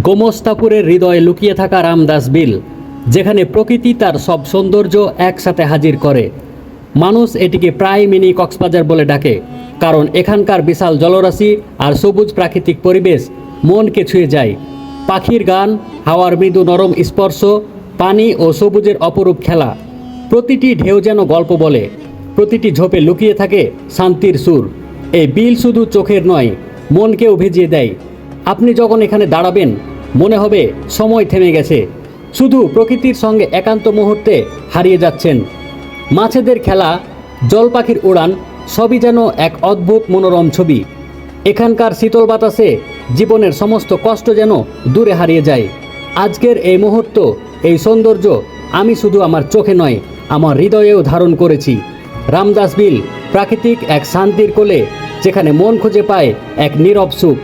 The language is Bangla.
গোমস্তাপুরের হৃদয়ে লুকিয়ে থাকা রামদাস বিল, যেখানে প্রকৃতি তার সব সৌন্দর্য একসাথে হাজির করে। মানুষ এটিকে প্রায় মিনি কক্সবাজার বলে ডাকে, কারণ এখানকার বিশাল জলরাশি আর সবুজ প্রাকৃতিক পরিবেশ মনকে ছুঁয়ে যায়। পাখির গান, হাওয়ার মৃদু নরম স্পর্শ, পানি ও সবুজের অপরূপ খেলা। প্রতিটি ঢেউ যেন গল্প বলে, প্রতিটি ঝোপে লুকিয়ে থাকে শান্তির সুর। এই বিল শুধু চোখের নয়, মনকেও ভিজিয়ে দেয়। আপনি যখন এখানে দাঁড়াবেন, মনে হবে সময় থেমে গেছে। শুধু প্রকৃতির সঙ্গে একান্ত মুহূর্তে হারিয়ে যাচ্ছেন। মাছেদের খেলা, জল পাখির উড়ান, সবই যেন এক অদ্ভুত মনোরম ছবি। এখানকার শীতল বাতাসে জীবনের সমস্ত কষ্ট যেন দূরে হারিয়ে যায়। আজকের এই মুহূর্ত, এই সৌন্দর্য আমি শুধু আমার চোখে নয়, আমার হৃদয়েও ধারণ করেছি। রামদাস বিল প্রাকৃতিক এক শান্তির কোলে, যেখানে মন খুঁজে পায় এক নীরব সুখ।